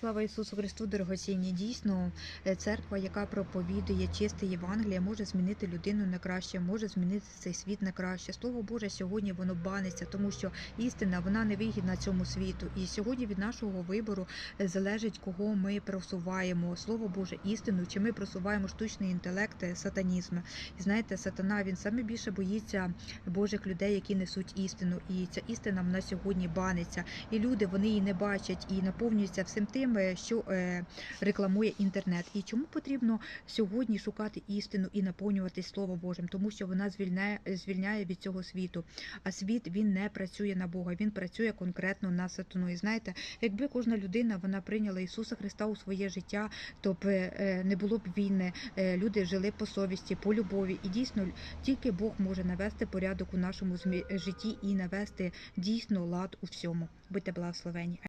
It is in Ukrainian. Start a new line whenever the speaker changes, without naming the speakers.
Слава Ісусу Христу, дорогоцінні. Дійсно, е, церква, яка проповідує чисте Євангеліє, може змінити людину на краще, може змінити цей світ на краще. Слово Боже, сьогодні воно баниться, тому що істина вона не вигідна цьому світу. І сьогодні від нашого вибору е, залежить, кого ми просуваємо. Слово Боже, істину, чи ми просуваємо штучний інтелект, е, сатанізм. І знаєте, сатана він саме більше боїться Божих людей, які несуть істину. І ця істина вона сьогодні баниться. І люди вони її не бачать і наповнюються всім тим, е, що е, рекламує інтернет. І чому потрібно сьогодні шукати істину і наповнюватись Словом Божим, тому що вона звільняє, звільняє від цього світу. А світ він не працює на Бога, він працює конкретно на сатану. І знаєте, якби кожна людина вона прийняла Ісуса Христа у своє життя, то б е, не було б війни. е, Люди жили по совісті, по любові. І дійсно тільки Бог може навести порядок у нашому житті і навести дійсно лад у всьому. Будьте благословені.